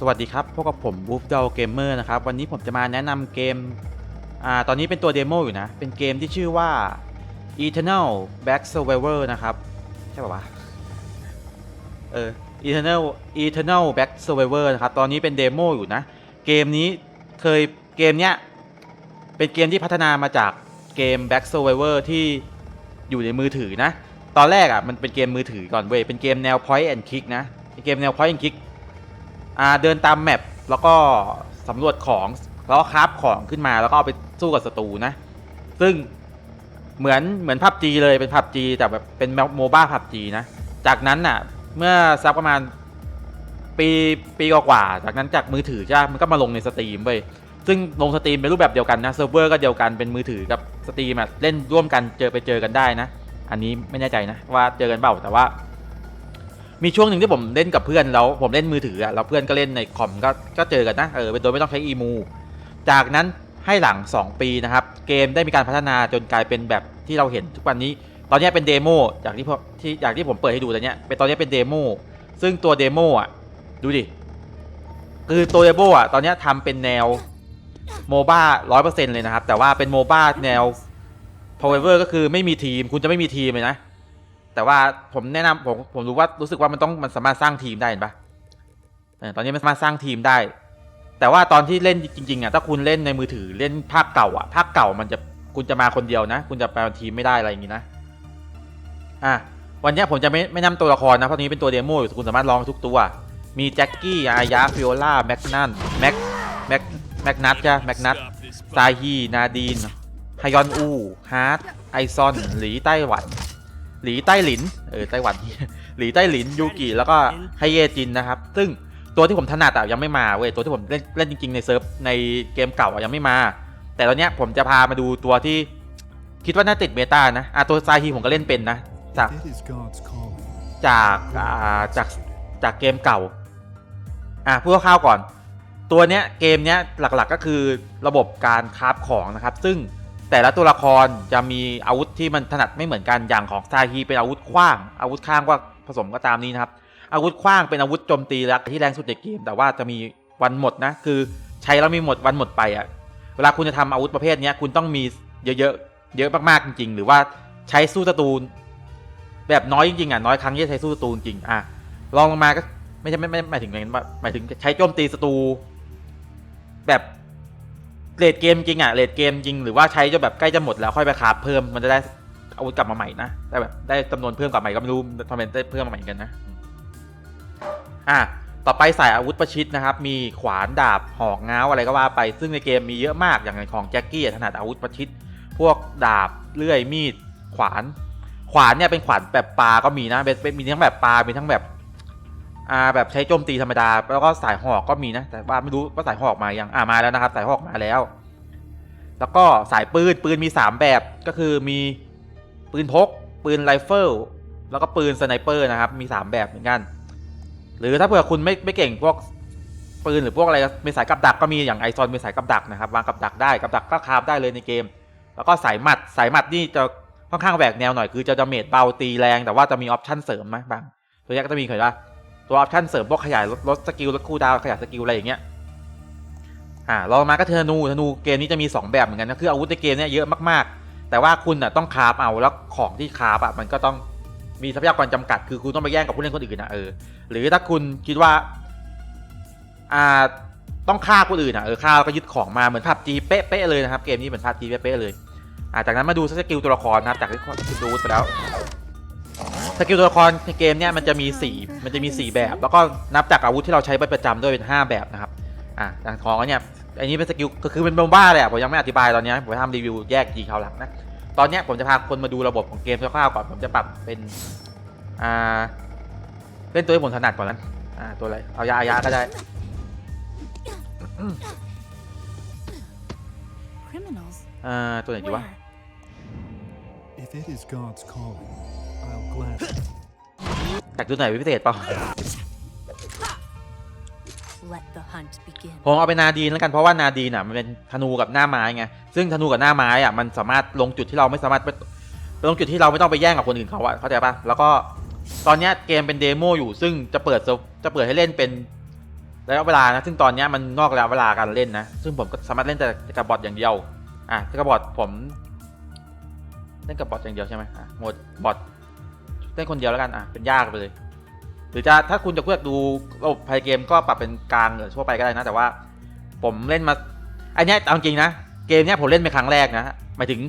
สวัสดีครับพวกกับผม w o o f d o l Gamer นะครับ วันนี้ผมจะมาแนะนำเกม อ่า ตอนนี้เป็นตัวเดโมอยู่นะ เป็นเกมที่ชื่อว่า Eternal Back Survivor นะครับ ใช่ป่าวะ เออ Eternal Eternal Back Survivor นะครับ ตอนนี้เป็นเดโมอยู่นะ เกมนี้เคยเกมเนี้ย เป็นเกมที่พัฒนามาจากเกม Back Survivor ที่อยู่ในมือถือนะ ตอนแรกอะมันเป็นเกมมือถือก่อนเว้ย เป็นเกมแนว Point and Click นะเนเกมแนว Point and Click อ่าเดินตามแมปแล้วก็สำรวจของแล้วก็คราฟของขึ้นมาแล้วก็เอาไปสู้กับศัตรูนะ ซึ่งเหมือนเหมือนพับจีเลยเป็นพับจีแต่แบบเป็นโมบ้าพับจีนะ จากนั้นน่ะ เมื่อสักประมาณปีปีกว่าๆจากนั้นจากมือถือใช่ไหมมันก็มาลงในสตรีมเว้ยซึ่งลงสตรีมเป็นรูปแบบเดียวกันนะเซิร์ฟเวอร์ก็เดียวกันเป็นมือถือกับสตรีมอะเล่นร่วมกันเจอไปเจอกันได้นะ อันนี้ไม่แน่ใจนะว่าเจอกันเปล่าแต่ว่า มีช่วงหนึ่งที่ผมเล่นกับเพื่อนแล้วผมเล่นมือถืออะแล้วเพื่อนก็เล่นในคอมก็ก็เจอกันนะเออเป็นโดยไม่ต้องใช้อีมู จากนั้นให้หลัง 2 ปีนะครับ เกมได้มีการพัฒนาจนกลายเป็นแบบที่เราเห็นทุกวันนี้ ตอนนี้เป็นเดโมจากที่ผมที่จากที่ผมเปิดให้ดูตอนเนี้ยเป็นตอนนี้เป็นเดโมซึ่งตัวเดโมอะดูดิคือตัวเดโมอะตอนนี้ทำเป็นแนวโมบ้าร้อยเปอร์เซ็นต์เลยนะครับ แต่ว่าเป็นโมบ้าแนว Power ก็คือไม่มีทีม คุณจะไม่มีทีมเลยนะ แต่ว่าผมแนะนำผมผมรู้ว่ารู้สึกว่ามันต้องมันสามารถสร้างทีมได้เห็นปะตอนนี้มันสามารถสร้างทีมได้ แต่ว่าตอนที่เล่นจริงๆอะถ้าคุณเล่นในมือถือเล่นภาคเก่าอะภาคเก่ามันจะคุณจะมาคนเดียวนะ คุณจะไปทีมไม่ได้อะไรอย่างงี้นะอะวันนี้ผมจะไม่ไม่นำตัวละครนะเพราะนี้เป็นตัวเดโมอยู่คุณสามารถลองทุกตัว มีแจ็คกี้อายะฟิโอล่าแม็กนันแม็กแม็กแม็กนัทจ้ะแม็กนัทซาฮีนาดีนฮยอนอูฮาร์ดไอซอนหลีไต้หวัน หลีใต้หลินเออไต้หวันหลีใต้หลินยูกิแล้วก็ไฮเยจินนะครับ ซึ่งตัวที่ผมถนัดอะยังไม่มาเว้ยตัวที่ผมเล่นเล่นจริง ๆ ในเซิร์ฟในเกมเก่าอะยังไม่มา แต่ตอนเนี้ยผมจะพามาดูตัวที่คิดว่าน่าติดเมตานะอะตัวซาฮีผมก็เล่นเป็นนะจาก It is God's calling. จากอ่าจากจากเกมเก่าอะพูดคร่าวๆก่อน ตัวเนี้ยเกมเนี้ยหลักๆก็คือระบบการคราฟของนะครับ ซึ่ง แต่ละตัวละครจะมีอาวุธที่มันถนัดไม่เหมือนกันอย่างของซาฮีเป็นอาวุธขว้าง อาวุธข้างก็ผสมก็ตามนี้นะครับ อาวุธขว้างเป็นอาวุธโจมตีและที่แรงสุดในเกม แต่ว่าจะมีวันหมดนะคือใช้แล้วมีหมดวันหมดไปอะ่ะเวลาคุณจะทำอาวุธประเภทนี้คุณต้องมีเยอะๆเยอะมากๆจริง ๆ หรือว่าใช้สู้ศัตรูแบบน้อยจริงๆอะน้อยครั้งที่จะใช้สู้ศัตรูจริงอะลองลงมาก็ไม่ใช่ไม่ไม่หมายถึงอย่างนั้นหมายถึงใช้โจมตีศัตรูแบบ เลดเกมจริงอะเลดเกมจริงหรือว่าใช้จนแบบใกล้จะหมดแล้วค่อยไปคราฟเพิ่มมันจะได้อาวุธกลับมาใหม่นะได้แบบได้จำนวนเพิ่มกลับมาใหม่ก็ไม่รู้ทำไมได้เพิ่มมาใหม่กันนะอะต่อไปสายอาวุธประชิดนะครับ มีขวานดาบหอกง้าวอะไรก็ว่าไป ซึ่งในเกมมีเยอะมากอย่างของแจ็คกี้ถนัดอาวุธประชิด พวกดาบเลื่อยมีด ขวาน ขวานเนี่ยเป็นขวานแบบปลาก็มีนะเป็นเป็นมีทั้งแบบปลามีทั้งแบบ อ่าแบบใช้โจมตีธรรมดา แล้วก็สายหอกก็มีนะ แต่ว่าไม่รู้ว่าสายหอกมายังอ่ามาแล้วนะครับ สายหอกมาแล้ว แล้วก็สายปืนปืนมีสามแบบก็คือมีปืนพก ปืนไรเฟิลแล้วก็ปืนสไนเปอร์นะครับ มีสามแบบเหมือนกัน หรือถ้าเผื่อคุณไม่ไม่เก่งพวกปืนหรือพวกอะไรมีสายกับดักก็มีอย่างไอซอนมีสายกับดักนะครับวางกับดักได้กับดักก็คาบได้เลยในเกม แล้วก็สายหมัดสายหมัดนี่จะค่อนข้างแหวกแนวหน่อยคือจะดาเมจเบาตีแรงแต่ว่าจะมีออปชั่นเสริมไหมบางตัวนี้ก็จะมีเคยว่า ตัวออปชั่นเสริมพวกขยายลดลดสกิลลดคูลดาวขยายสกิลอะไรอย่างเงี้ยอ่าลองมาก็เทอร์นูธนูเกมนี้จะมี 2 แบบเหมือนกันนะคืออาวุธในเกมเนี้ยเยอะมากๆ แต่ว่าคุณอะต้องคราฟเอาแล้วของที่คราฟอะมันก็ต้องมีทรัพยากรจำกัด คือคุณต้องไปแย่งกับผู้เล่นคนอื่นนะเออหรือถ้าคุณคิดว่าอ่าต้องฆ่าคนอื่นอะเออฆ่าแล้วก็ยึดของมาเหมือนพับจีเป๊ะๆเลยนะครับเกมนี้เหมือนพับจีเป๊ะๆเลยอ่าจากนั้นมาดูสกิลตัวละครนะครับจากที่คุณดูไปแล้ว สกิลตัวละครในเกมเนี้ยมันจะมีสี่มันจะมีสี่แบบ แล้วก็นับจากอาวุธที่เราใช้ประจำด้วยเป็นห้าแบบนะครับอ่าอย่างของอันเนี้ยอันนี้เป็นสกิลก็คือเป็นโมบ้าเลยอะผมยังไม่อธิบายตอนเนี้ยผมจะทำรีวิวแยกจีเขาวหลังนะตอนเนี้ยผมจะพาคนมาดูระบบของเกมคร่าวๆก่อนผมจะปรับเป็นอ่าเล่นตัวที่ผมถนัดก่อนนั้นอ่าตัวอะไรเอายาเอายาก็ได้ Criminals? อ่าตัวไหนดีวะ Where? If it is God's calling, I'll gladly. จากตัวไหนเป็นพิเศษเปล่า Let the hunt begin. ผมเอาไปนาดีนแล้วกันเพราะว่านาดีนอะมันเป็นธนูกับหน้าไม้ไงซึ่งธนูกับหน้าไม้อะมันสามารถลงจุดที่เราไม่สามารถไปลงจุดที่เราไม่ต้องไปแย่งกับคนอื่นเขาอะเข้าใจปะแล้วก็ตอนเนี้ยเกมเป็นเดโมอยู่ ซึ่งจะเปิดเซิร์ฟจะเปิดให้เล่นเป็นระยะเวลานะซึ่งตอนเนี้ยมันนอกระยะเวลาการเล่นนะ ซึ่งผมก็สามารถเล่นแต่กับบอทอย่างเดียว อะแต่กับบอทผม เล่นกับบอทอย่างเดียวใช่ไหมอะโหมดบอท เล่นคนเดียวแล้วกันอะเป็นยากไปเลย หรือจะถ้าคุณจะเลือกดูระบบภายเกมก็ปรับเป็นกลางหรือทั่วไปก็ได้นะ แต่ว่าผมเล่นมาอันเนี้ยเอาจริงนะเกมเนี้ยผมเล่นเป็นครั้งแรกนะหมายถึง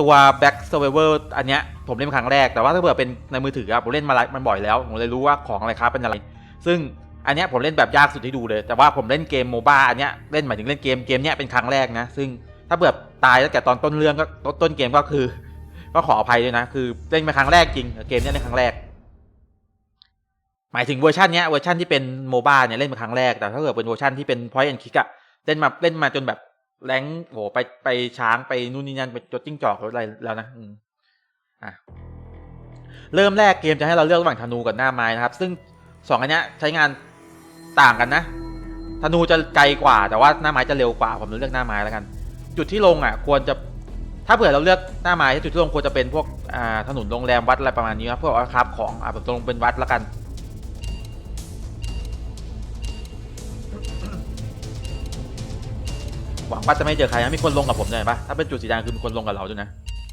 ตัว Back Survivor อันเนี้ยผมเล่นเป็นครั้งแรกแต่ว่าถ้าเผื่อเป็นในมือถืออะผมเล่นมาหลายมันบ่อยแล้ว ผมเลยรู้ว่าของอะไรครับเป็นอะไร ซึ่งอันเนี้ยผมเล่นแบบยากสุดที่ดูเลย แต่ว่าผมเล่นเกมโมบ้าอันเนี้ยเล่นหมายถึงเล่นเกมเกมเนี้ยเป็นครั้งแรกนะ ซึ่งถ้าเผื่อตายตั้งแต่ตอนต้นเรื่องก็ต้นต้นเกมก็คือ ก็ขออภัยด้วยนะ คือเล่นเป็นครั้งแรกจริง เกมนี้เล่นครั้งแรก หมายถึงเวอร์ชันเนี้ยเวอร์ชันที่เป็นโมบ้าเนี่ยเล่นเป็นครั้งแรก แต่ถ้าเกิดเป็นเวอร์ชันที่เป็น point and click อะเล่นมาเล่นมาจนแบบแรงโหไปไปช้างไปนู่นนี่นั่นไปจดจิ้งจอกอะไรแล้วนะอือะเริ่มแรกเกมจะให้เราเลือกระหว่างธนูกับหน้าไม้นะครับ ซึ่งสองอันนี้ใช้งานต่างกันนะ ธนูจะไกลกว่าแต่ว่าหน้าไม้จะเร็วกว่าผมเลือกหน้าไม้แล้วกัน จุดที่ลงอะ ควรจะ ถ้าเผื่อเราเลือกหน้าไม้จุดที่ลงควรจะเป็นพวกอ่าถนนโรงแรมวัดอะไรประมาณนี้ครับเพื่อว่าครับของอะผมจะลงเป็นวัดแล้วกันหวังว่าจะไม่เจอใครนะมีคนลงกับผมเลยปะถ้าเป็นจุดสีแดงคือมีคนลงกับเราด้วยนะ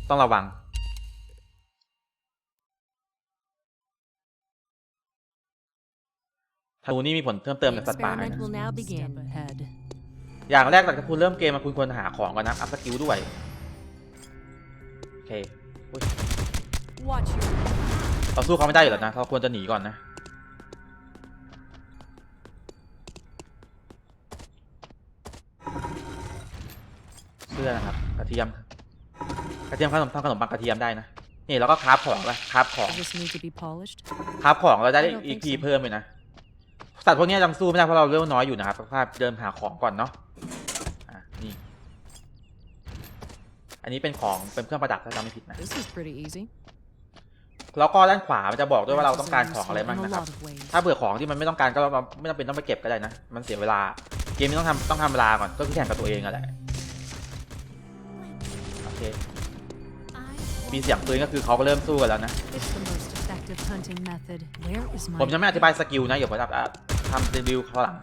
ต้องระวัง ธนูนี่มีผลเพิ่มเติม The จากสัตว์ป่า experiment นะ will now One begin. step ahead. อย่างแรกหลังจากคุณเริ่มเกมมาคุณควรหาของก่อนนะ อัพสกิลด้วยโอ เคอุ๊ย Watch your เราสู้เขาไม่ได้อยู่แล้วนะ เราควรจะหนีก่อนนะ เสื้อนะครับ กระเทียม กระเทียมขนมทำขนมปังกระเทียมได้นะ นี่แล้วก็คราฟของแล้วคราฟของ Does this need to be polished? คราฟของเราได้ I don't อีก think ที so. เพิ่มเลยนะ สัตว์พวกนี้ยังสู้ไม่ได้เพราะเราเลือดน้อยอยู่นะครับภาพเดินหาของก่อนเนาะอะ นี่ อันนี้เป็นของเป็นเครื่องประดับถ้าจำไม่ผิดนะ This is pretty easy. แล้วก็ด้านขวามันจะบอกด้วยว่าเราต้องการ This is ของอะไรบ้าง useful in นะครับ a lot of ways. ถ้าเบื่อของที่มันไม่ต้องการก็เราไม่จำเป็นต้องไปเก็บก็ได้นะ มันเสียเวลา เกมนี้ต้องทำต้องทำเวลาก่อน ก็คือแข่งกับตัวเองอะแหละ โอเค มีเสียงปืนก็คือเขาก็เริ่มสู้กันแล้วนะ It's the most effective hunting method. Where is my ผมจะไม่อธิบายสกิลนะเดี๋ยวผมจะอะทำรีวิวเขาหลัง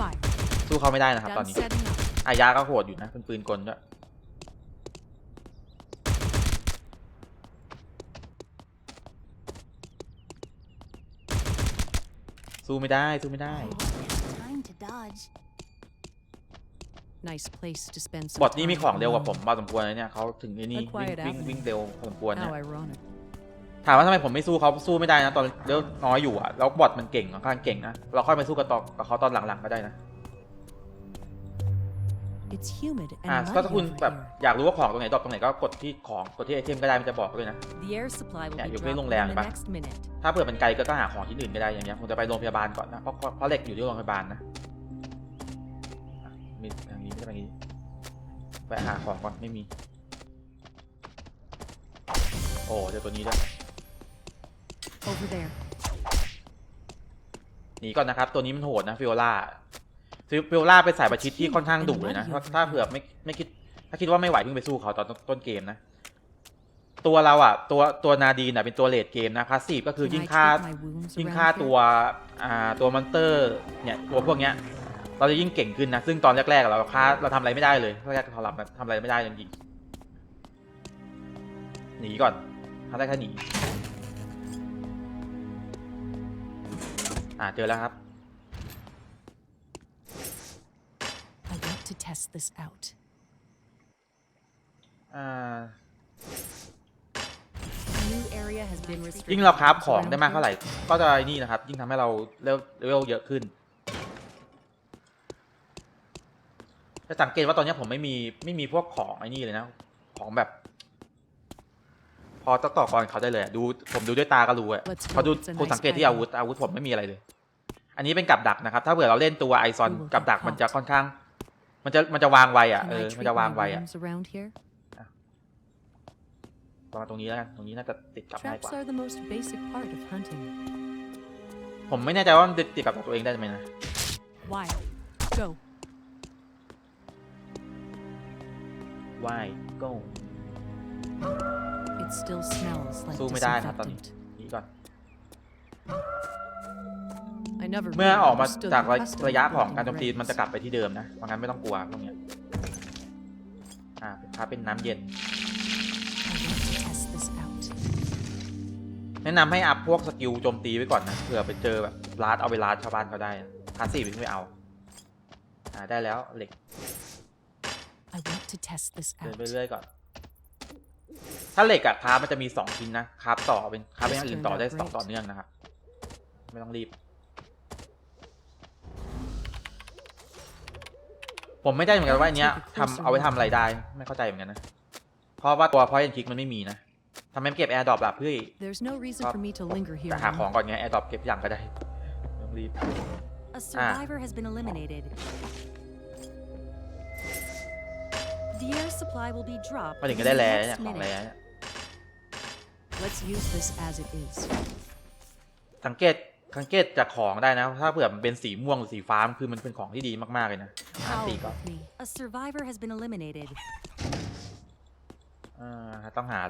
fire? สู้เขาไม่ได้นะครับตอน Done นี้ setting up. อายาก็โหดอยู่นะเป็นปืนกลด้วยสู้ไม่ได้สู้ไม่ได้ Time to dodge. Nice place to spend some บอทนี้มี time ของเร็วกว่า alone. ผมพอสมควรเลยเนี่ยเขาถึงไอ้นี่ A วิ่ง quiet วิ่ง avenue. วิ่งเร็วพอสมควรเนี่ย How ironic. ถามว่าทำไมผมไม่สู้เขาสู้ไม่ได้นะตอนเลือดน้อยอยู่อะแล้วบอทมันเก่งค่อนข้างเก่งนะเราค่อยไปสู้กับตอกับเขาตอนหลังๆก็ได้นะ It's humid อ่า and ก็ถ้า muddy คุณ over แบบ here. อยากรู้ว่าของตรงไหนดรอปตรงไหนก็กดที่ของกดที่ไอเทมก็ได้มันจะบอกด้วยนะ The air supply will Yeah, be you're dropped going in down, the but- next minute. ถ้าเผื่อเป็นไกลก็ต้องหาของที่อื่นก็ได้อย่างเงี้ยผมจะไปโรงพยาบาลก่อนนะเพราะเพราะเหล็กอยู่ที่โรงพยาบาลนะอะมีทางนี้ไม่ใช่ทางนี้ไปหาของก่อนไม่มี โอ้เจอตัวนี้ด้วย Over there. หนีก่อนนะครับ ตัวนี้มันโหดนะฟิโอล่า ฟิโอล่าเป็นสายประชิดที่ค่อนข้างดุเลยนะถ้าถ้าเผื่อไม่ไม่คิด ถ้าคิดว่าไม่ไหวเพิ่งไปสู้เขาตอนต้นต้นเกมนะ ตัวเราอะ ตัวตัวนาดีนอะเป็นตัวเลดเกมนะพาสซีฟก็คือ Can ยิ่ง I ฆ่า treat my wounds ยิ่ง around ฆ่า here? ตัวอ่าตัวมอนเตอร์เนี่ยตัวพวกเนี้ย เราจะยิ่งเก่งขึ้นนะ ซึ่งตอนแรกๆเราฆ่าเราทำอะไรไม่ได้เลยแรกๆเราทำอะไรไม่ได้จริงๆหนีก่อนทำได้แค่หนีอ่าเจอแล้วครับ I want to test this out. อ่า A new area has been restricted. ยิ่งเราคราฟของได้มากเท่าไหร่ ก็จะนี่นะครับ ยิ่งทำให้เราเลเวลเลเวลเยอะขึ้น จะสังเกตว่าตอนนี้ผมไม่มีไม่มีพวกของไอ้นี่เลยนะ ของแบบ พอต่อต่อกรเขาได้เลยอะดูผมดูด้วยตาก็รู้อะ Let's พอดู hope it's a คุณ nice สังเกตที่ item. อาวุธอาวุธผมไม่มีอะไรเลย อันนี้เป็นกับดักนะครับ ถ้าเผื่อเราเล่นตัวไอซอน We will กับดัก get มันจะค่อนข้าง มันจะมันจะวางไวอะ Can เอ I อ มัน treat จะวาง my ไวอะ wounds around here? วางตรงนี้แล้วกัน ตรงนี้น่าจะติดกับง่ายก Traps ว่า are the most basic part of hunting. ผมไม่แน่ใจว่ามันติดกับตัวเองได้ไหมนะ Why? Go. why go It still smells like สู้ไม่ได้ครับตอนนี้ disinfectant. นี่ก่อน I never เมื่อ really ออกมา understood จาก the custom ระยะ of ของ building การโจมตี raids. มันจะกลับไปที่เดิมนะเพราะงั้นไม่ต้องกลัวพวกเนี้ยอ่าครับเป็นน้ำเย็น I want to test this out. แนะนำให้อัพพวกสกิลโจมตีไว้ก่อนนะเผื่อไปเจอแบบลาดเอาเวลาชาวบ้านเขาได้พาสซีฟไม่เอาอ่าได้แล้วเหล็ก I want to test this เดิน out. ไปเรื่อยก่อนถ้าเหล็กอะคราฟมันจะมีสองชิ้นนะคราฟต่อเป็นคราฟเป็นอย่างอื่นต่อได้สองต่อเนื่องนะครับ ไม่ต้องรีบ ผมไม่ได้เหมือนกันว่าอันเนี้ยทำเอาไว้ทำอะไรได้ ไม่เข้าใจเหมือนกันนะ เพราะว่าตัวพอยต์คลิกมันไม่มีนะทำไมไม่เก็บแอร์ดรอปล่ะเพื่อ There's no reason for me to linger here. จะหา long. ของก่อนไงแอร์ดรอปเก็บอย่างก็ได้ไม่ต้องรีบ A survivor has been eliminated. The air supply will be dropped มาถึง in ก็ the ได้แร่เนี่ย next ของแร่ minute. เนี่ย Let's use this as it is. สังเกต สังเกตจากของได้นะ ถ้าเผื่อมันเป็นสีม่วงหรือสีฟ้ามันคือมันเป็นของที่ดีมากๆเลยนะอ่าน Howl ตีก็ with me. A survivor has been eliminated. อ่าต้องหา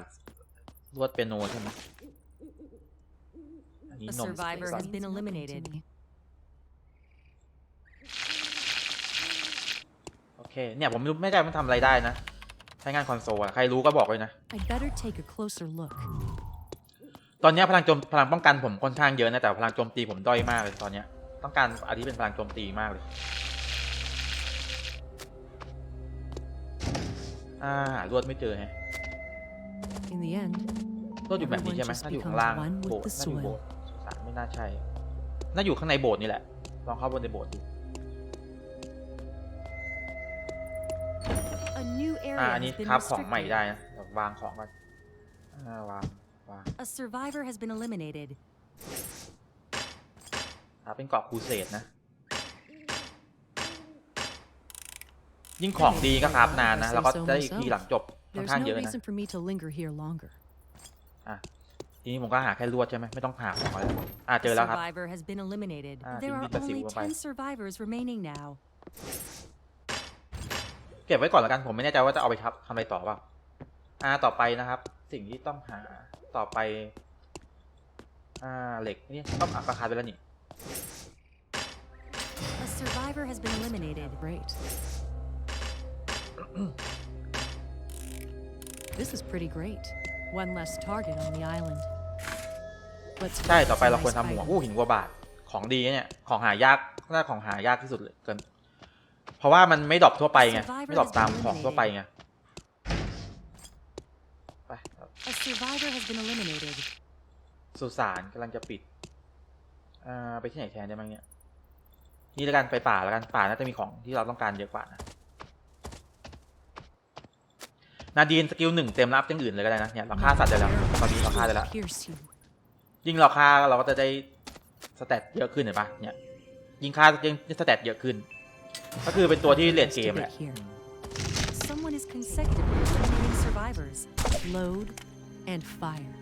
ลวดเปียโนใช่ไหมอันนี้ A นม survivor ก่อน has been Means nothing to eliminated. me. โอเค เนี่ยผมไม่รู้ไม่ได้มันทำอะไรได้นะ ใช้งานคอนโซลอะใครรู้ก็บอกเลยนะ I'd better take a closer look. ตอนเนี้ยพลังโจมพลังป้องกันผมค่อนข้างเยอะนะแต่พลังโจมตีผมด้อยมากเลยตอนเนี้ยต้องการอันที่เป็นพลังโจมตีมากเลยอ่าหาลวดไม่เจอไง In the end, ลวดอยู่แบบนี้ใช่ไหม Everyone just น่าอยู่ข้าง becomes ล่าง one with โบสถ์ the น่าอยู่โบ soil. สถ์สุสานไม่น่าใช่น่าอยู่ข้างในโบสถ์นี่แหละลองเข้าบนในโบสถ์ดู A new อ่า area อันนี้ has been ครับของใหม่ restricted. ได้นะเดี๋ยววางของก่อนอ่าวาง วาง A survivor has been eliminated. อ่าเป็นเกาะครูเสดนะ ยิ่งของดีก็ครับนานนะ แล้วก็ได้อีกทีหลังจบค่อน there's ข้าง no เยอะนะ reason for me to linger here longer. อะทีนี้ผมก็หาแค่ลวดใช่ไหมไม่ต้องหาของอะไรอ่า A เจอแล้วครับ survivor has been eliminated. Ah, There hindi are pa only siguro pa. 10 survivors remaining now. เก็บไว้ก่อนแล้วกันผมไม่แน่ใจว่าจะเอาไปทับทำอะไรต่อเปล่าอ่าต่อไปนะครับ สิ่งที่ต้องหา ต่อไป อ่า เหล็กนี่ต้องอัพราคาไปแล้วนี่ A survivor has been eliminated. Great. this is pretty great. One less target on the island. Let's ใช่ find ต่อไป some เราควร nice ทำหมวก items. อู้หินวัวบาท ของดีนะเนี่ย ของหายากน่าของหายากที่สุดเลยเกิน เพราะว่ามันไม่ดรอปทั่วไปไง ไม่ดรอปตามของทั่วไปไง ไปครับ A survivor has been eliminated. สุสานกำลังจะปิด อ่า ไปที่ไหนแทนได้บ้างเนี่ย นี่แล้วกันไปป่าแล้วกันป่าน่าจะมีของที่เราต้องการเยอะกว่านะ นาดีนสกิลหนึ่งเต็มรับอย่างอื่นเลยก็ได้นะ เนี่ยเราฆ่าสัตว์ได้แล้วตอนนี้เราฆ่าได้แล้ว Pierce you. ยิ่งเราฆ่าเราก็จะได้สเตตเยอะขึ้นเห็นปะเนี่ย ยิ่งฆ่ายิ่งสเตตเยอะขึ้น ก็คือเป็นตัวที่เลดเกมแหละ Someone is consecutively eliminating survivors. Load and fire.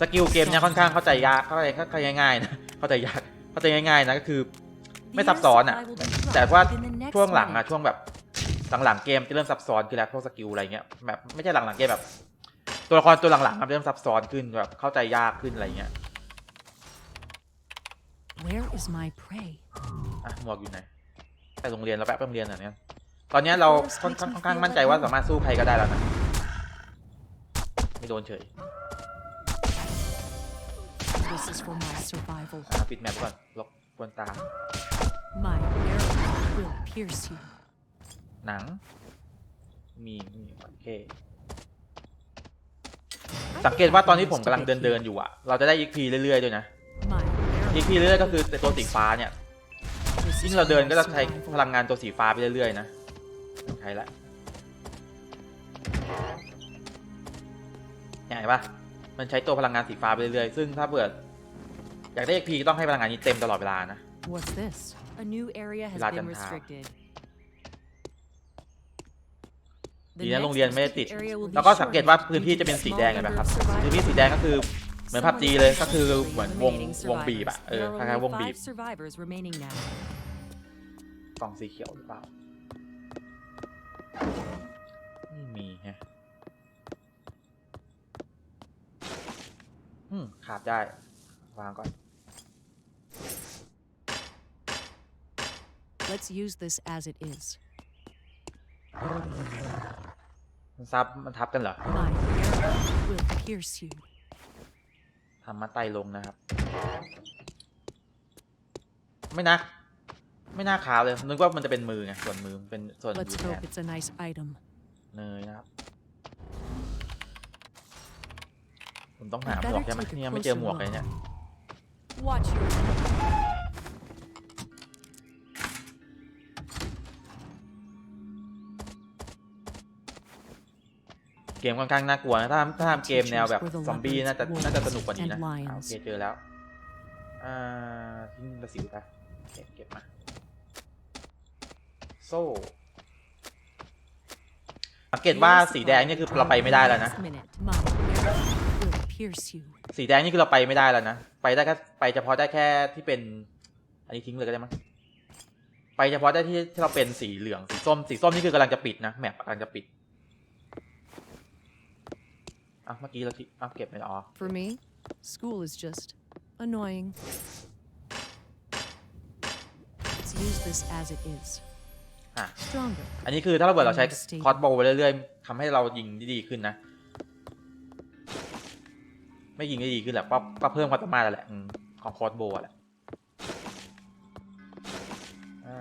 สกิลเกมเนี่ยค่อนข้างเข้าใจยากเข้าใจเข้าใจง่ายๆนะเข้าใจยากเข้าใจง่ายๆนะก็คือ The ไม่ซับซ้อนอะ air supply will be dropped แต่ว่า within the next ช่วงหลังอะ minute. ช่วงแบบหลังๆเกมจะเริ่มซับซ้อนขึ้นแล้วพวกสกิลอะไรเงี้ยแบบไม่ใช่หลังๆเกมแบบ ตัวละครตัวหลังๆครับเริ่มซับซ้อนขึ้นแบบเข้าใจยากขึ้นอะไรเงี้ย Where is my prey? อะหมวกอยู่ไหนไปโรงเรียนแล้วแป๊บไปโรงเรียนอะไรเนี้ยตอนเนี้ยเราค่อนค่อนค่อนข้างมั่นใจว่าสามารถสู้ใครก็ได้แล้วนะ ไม่โดนเฉย This is for my survival. อะปิดแมปก่อนลบกวนตา My arrow will pierce you. หนัง มีมีโอเค สังเกตว่าตอนที่ผมกำลังเดินเดินๆอยู่อะเราจะได้ XP เรื่อยๆด้วยนะ My arrow XP เรื่อยๆก็คือตัวสีฟ้าเนี่ย This ยิ่ is งเราเดิน for ก็ my จะใช้ survival. พลังงานตัวสีฟ้าไปเรื่อยๆนะใช้ละ เนี่ยเห็นปะมันใช้ตัวพลังงานสีฟ้าไปเรื่อยๆ ซึ่งถ้าเปิดอยากได้ XP ก็ต้องให้พลังงานนี้เต็มตลอดเวลานะ What's this? A new area has Lajan been Tao. restricted. ดีนะโรงเรียนไม่ได้ติด restricted area will be แล้วก็สังเกตว่า shortened พื้นที่ due to จะเป็น the สี small แดงเห็นไหม number ครับ of พื้นที่ survivors. สีแดงก็คือเหมือนพับ Someone จี is เลย ก็คือ consecutively เหมือนวง eliminating วงบีบอะ survivors. เออ There ค are ล้ายๆวง only บีบ five survivors remaining now. กล่องสีเขียวหรือเปล่าาดได้ วางก่อน Let's use this as it is. มันซับมันทับกันเหรอ My arrow will pierce you. ทำมาไตลงนะครับ ไม่นะ ไม่น่าขาวเลย นึกว่ามันจะเป็นมือไง ส่วนมือมันเป็นส่วนอ Let's ยู่แท hope น it's a nice item. เนยนะครับ ผม ต้องหาหมวกใช่ไหมเนี่ยไม่เจอหมวกเลยเนี่ย Watch your เกมค่อนข้างน่ากลัวนะถ้าถ้าทำเกมแนวแบบซอมบี้น่าจะน่าจะสนุกกว่านี้นะอ่าโอเคเจอแล้วอ่าทิ้งกระสิวไปเก็บเก็บมาโซ่สังเกตว่าสีแดงนี่คือเราไปไม่ได้แล้วนะ Next minute. My arrow will pierce you. สีแดงนี่คือเราไปไม่ได้แล้วนะ ไปได้แค่ไปเฉพาะได้แค่ที่เป็น อันนี้ทิ้งเลยก็ได้มั้ง ไปเฉพาะได้ที่ที่เราเป็นสีเหลือง สีส้ม สีส้มนี่คือกำลังจะปิดนะ แมปกำลังจะปิด อะเมื่อกี้เราที่อะเก็บไปอ๋อ For me, school is just annoying. Let's use this as it is. อะ Stronger. อันนี้คือถ้าเราเกิดเราใช้คอร์สโบว์ไปเรื่อยๆทำให้เรายิงได้ดีขึ้นนะ ไม่ยิงได้ดีขึ้นแหละก็ก็เพิ่มความสามารถแหละอืมของคอร์สโบว์แหละอ่า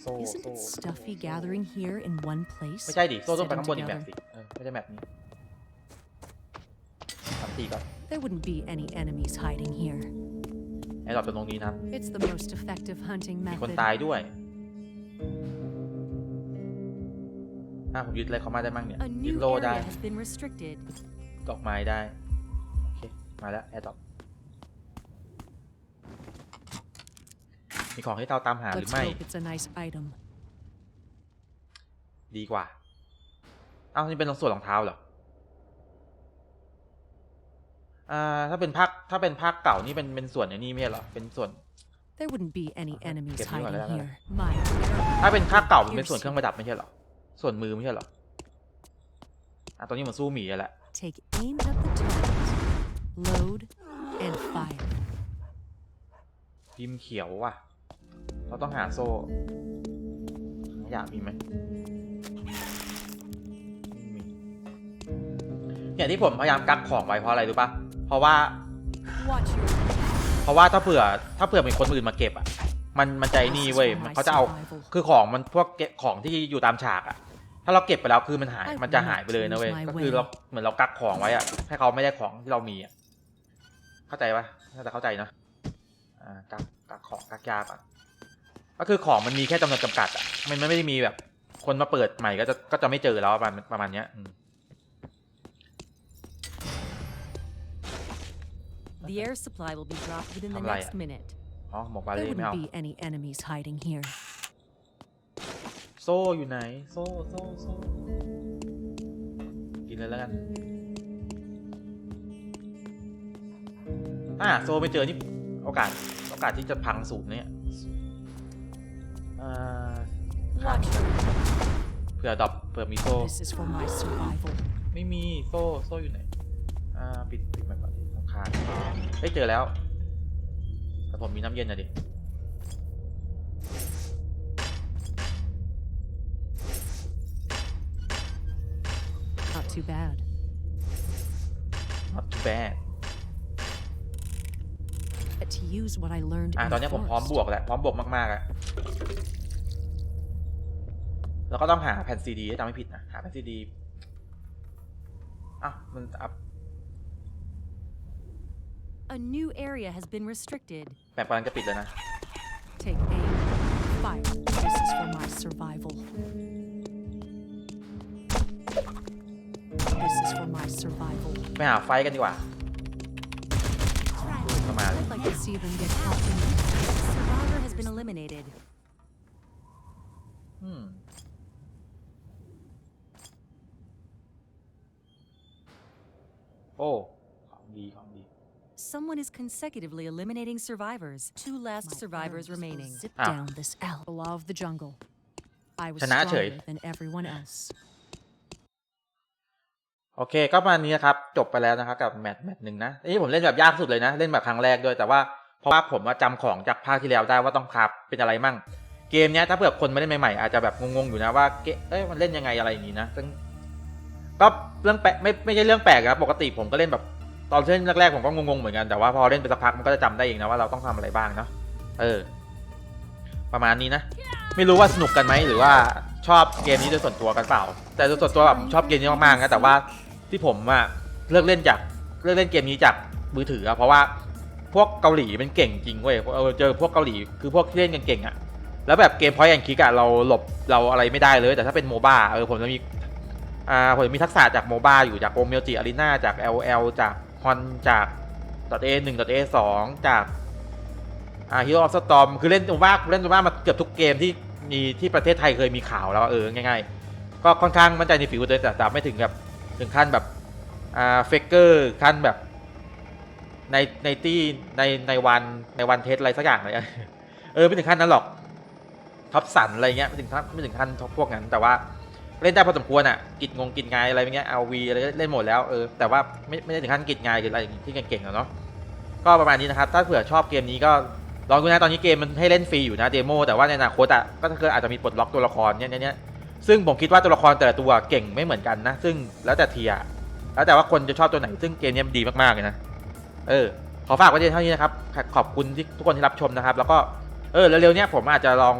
โซ่ Isn't โซ่ it stuffy gathering here in one place? ไม่ใช่ดิ โซ่ต้องไป sitting ข้างบนอีกแบบ together? สิเออไม่ใช่แบบนี้ทำตีก่อน There wouldn't be any enemies hiding here. ไอ้ดอกเป็นตรงนี้นะครับ It's the most effective hunting มีคน method. ตายด้วยอะผมยึดอะไรเขามาได้บ้างเนี่ย A ยึด new โล่ได้ area has been restricted. ดอกไม้ได้โอเค มาแล้วแอร์ดอกมีของที่เราตามหาหรือ Let's ไม่ hope it's a nice item. ดีกว่า เอ้านี่เป็นส่วนรองเท้าเหรอ อ่า ถ้าเป็นภาคถ้าเป็นภาคเก่านี่เป็นเป็นส่วนไอ้นี่ไม่ใช่เหรอ เป็นส่วน There wouldn't be any Okay, enemies get me one, hiding yeah, here. My arrow ถ้าเป็นภาคเก่ามัน will เป็นส่วน pierce เครื่อง you. ประดับไม่ใช่เหรอ ส่วนมือไม่ใช่เหรอ อะตอนนี้เหมือนสู้หมีเลยแหละ Take aim at the target. Load and fire. พิมพ์เขียวว่ะ เราต้องหาโซ่ขยะมีไหมไม่มีเนี่ยที่ผมพยายามกักของไว้เพราะอะไรรู้ปะเพราะว่า Watch your เพราะว่าถ้าเผื่อถ้าเผื่อเป็นคนอื่นมาเก็บอะ มันมันใจนี่เว้ยมันเขาจะเอาคือของมันพวกเก็บของที่อยู่ตามฉากอะ ถ้าเราเก็บไปแล้วคือมันหายมันจะหายไปเลยนะเว้ยก็คือเราเหมือนเรากักของไว้อะให้เขาไม่ได้ของที่เรามีอะ เข้าใจปะน่าจะเข้าใจเนอะอ่ากักกักของกักยาก่อนก็คือของมันมีแค่จำนวนจำกัดอะมันไม่ได้มีแบบ คนมาเปิดใหม่ก็จะก็จะไม่เจอแล้วประมาณประมาณเนี้ยอืม The air supply will be dropped within the Alright. next minute. อ๋อหมวกบา There เล่ไม่เอา wouldn't be any enemies hiding here. โซ่อยู่ไหน โซ่โซ่โซ่กินเลยแล้วกัน อ่าโซ่ไม่เจอนี่โอกาสโอกาสที่จะพังสูงเนี่ยอ่า Watch your เผื่อดรอปเผื่อมีโซ่ This is for my survival. ไม่มีโซ่โซ่อยู่ไหนอ่าปิดปิดมันก่อนรำคาญเฮ้ยเจอแล้วแต่ผมมีน้ำเย็นนะดิ Not too bad. not too bad But to use what I learned อะ in ตอนนี้ the ผมพร้อม forest. บวกแล้ว พร้อมบวกมากๆอะแล้วก็ต้องหาแผ่นซีดีถ้าจำไม่ผิดนะ หาแผ่นซีดีอะมันอัพ A new area has been restricted. แบบกำลังจะปิดแล้วนะ Take aim. Fire. This is for my survival. This is for my survival. ไปหาไฟกันดีกว่า เข้ามาเลย I'd like to see them get caught in the Survivor has been eliminated. อืมโอ้ ของดี ของดี Someone is consecutively eliminating survivors. Two last My survivors arrows will remaining. Zip Ah. down this L. The law of the jungle. I was ชนะเฉย stronger than everyone else. โอเค ก็มานี้นะครับ จบไปแล้วนะครับกับแมตช์แมตช์หนึ่งนะนี่ผมเล่นแบบยากสุดเลยนะ เล่นแบบครั้งแรกด้วย แต่ว่าเพราะว่าผมว่าจำของจากภาคที่แล้วได้ว่าต้องคราบเป็นอะไรมั่ง เกมเนี้ยถ้าเผื่อคนไม่เล่นใหม่ๆอาจจะแบบงงๆอยู่นะว่าเอ้ยมันเล่นยังไงอะไรอย่างงี้นะซึ่งก็เรื่องแปลกไม่ไม่ใช่เรื่องแปลกครับปกติผมก็เล่นแบบตอนเล่นแรกๆผมก็งงๆเหมือนกันแต่ว่าพอเล่นไปสักพักมันก็จะจำได้เองนะว่าเราต้องทำอะไรบ้างเนาะเออ ประมาณนี้นะ ไม่รู้ว่าสนุกกันไหมหรือว่าชอบเกมนี้โดยส่วนตัวกันเปล่า แต่โดยส่วนตัวแบบชอบเกมนี้มากๆนะแต่ว่า ที่ผมอะเลิกเล่นจากเลิกเล่นเกมนี้จากมือถืออะเพราะว่าพวกเกาหลีมันเก่งจริงเว้ยเจอพวกเกาหลีคือพวกที่เล่นกันเก่งอะแล้วแบบเกมพอยแอนคิกอะเราหลบเราอะไรไม่ได้เลย แต่ถ้าเป็นโมบ้าเออผมจะมีอ่าผมจะมีทักษะจากโมบ้าอยู่จากโอเมลจิอารีนาจาก LL จากฮอนจาก .a 1 .a 2จากอ่าฮีโร่ออฟสตอมคือเล่นโอบ้าเล่นโอบ้ามาเกือบทุกเกมที่มีที่ประเทศไทยเคยมีข่าวแล้วเออง่ายๆ ก็ค่อนข้างมั่นใจในฝีมือตัวเองแต่แต่ไม่ถึงกับ ถึงขั้นแบบอ่าเฟกเกอร์ขั้นแบบในในที่ในในวันในวันเทสอะไรสักอย่างเลยเออไม่ถึงขั้นนั้นหรอกท็อปสันอะไรเงี้ยไม่ถึงขั้นไม่ถึงขั้นท็อปพวกนั้น แต่ว่าเล่นได้พอสมควรอะกิจงงกิจงายอะไรเงี้ยเอาวีอะไรเล่นหมดแล้วเออแต่ว่าไม่ไม่ได้ถึงขั้นกิจงายหรืออะไรที่เก่งๆเนาะก็ประมาณนี้นะครับ ถ้าเผื่อชอบเกมนี้ก็ลองดูนะตอนนี้เกมมันให้เล่นฟรีอยู่นะเดโมแต่ว่าในอนาคตอะก็คืออาจจะมีปลดล็อกตัวละครเนี้ยเนี้ย ซึ่งผมคิดว่าตัวละครแต่ละตัวเก่งไม่เหมือนกันนะ ซึ่งแล้วแต่เทียแล้วแต่ว่าคนจะชอบตัวไหน ซึ่งเกมนี้มันดีมากๆเลยนะ เออ ขอฝากไว้เท่านี้นะครับ ขอบคุณที่ทุกคนที่รับชมนะครับ แล้วก็ เออ เร็วๆเนี้ยผมอาจจะลอง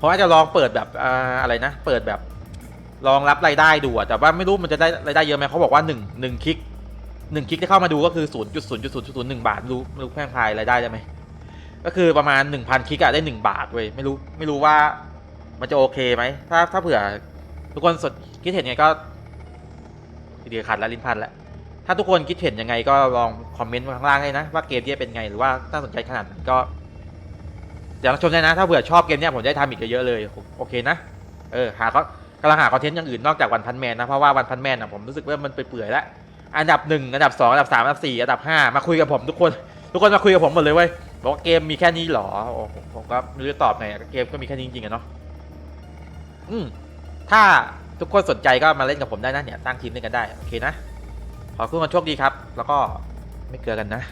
ผมอาจจะลองเปิดแบบอ่าอะไรนะ เปิดแบบ ลองรับรายได้ดูอะแต่ว่าไม่รู้มันจะได้รายได้เยอะไหมเขาบอกว่าหนึ่งหนึ่งคลิกหนึ่งคลิกที่เข้ามาดูก็คือศูนย์จุดศูนย์จุดศูนย์ศูนย์หนึ่งบาทรู้รู้แพงพายรายได้ได้ไหมก็คือประมาณ1,000คลิกอะได้1บาทเว้ยไม่รู้ไม่รู้ว่า มันจะโอเคไหม ถ้าถ้าเผื่อ ทุกคนสดคิดเห็นไงก็เดียวขัดแล้วลิ้นพันแล้วถ้าทุกคนคิดเห็นยังไงก็ลองคอมเมนต์มาข้างล่างให้นะ ว่าเกมนี้เป็นไงหรือว่าถ้าสนใจขนาดไหนก็เดี๋ยวชมได้นะถ้าเผื่อชอบเกมนี้ผมจะได้ทำอีกเยอะๆเลยโอเคนะเออหาเขากำลังหาคอนเทนต์อย่างอื่นนอกจากวันพันแมนนะเพราะว่าวันพันแมนอะผมรู้สึกว่ามันเปื่อยๆแล้วอันดับหนึ่งอันดับสองอันดับสามอันดับสี่อันดับห้ามาคุยกับผมทุกคน ทุกคนมาคุยกับผมหมดเลยเว้ยบอกว่าเกมมีแค่นี้หรอผมก็ไม่รู้จะตอบไงเกมก็มีแค่นี้จริงๆอะเนาะ อืมถ้าทุกคนสนใจก็มาเล่นกับผมได้นะเนี่ยตั้งทีมเล่นกันได้โอเคนะขอคุณมาโชคดีครับ แล้วก็ไม่เกลือกันนะ